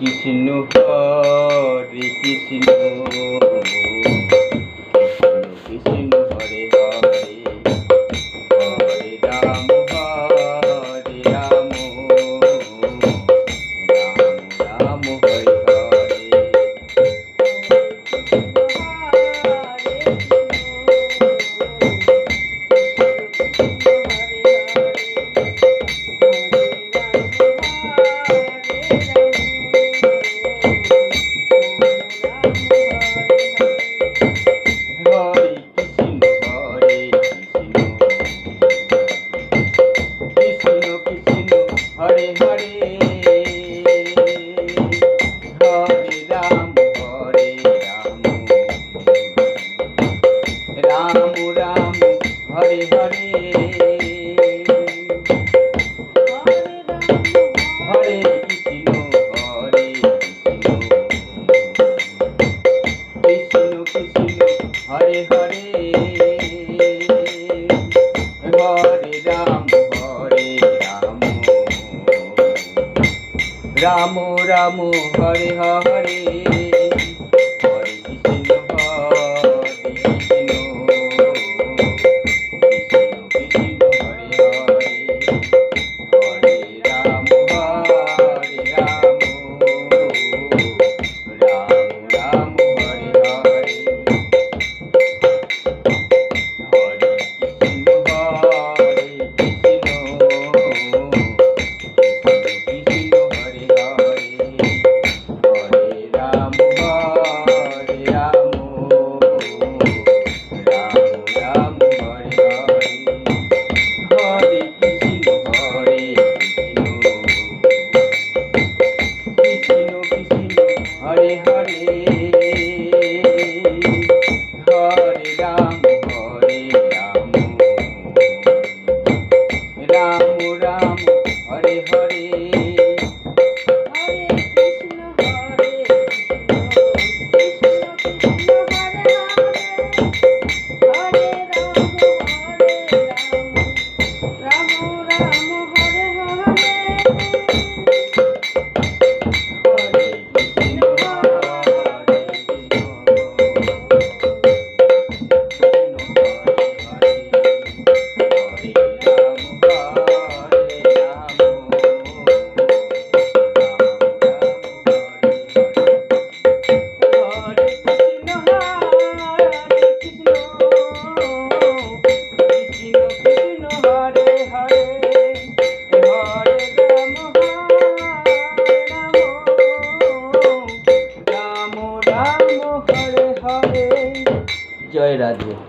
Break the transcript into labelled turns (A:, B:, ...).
A: কৃষ্ণ হরে
B: কৃষ্ণ। রাম রাম হরে হরে। রাম হরে হরে। જય રાજ્ય.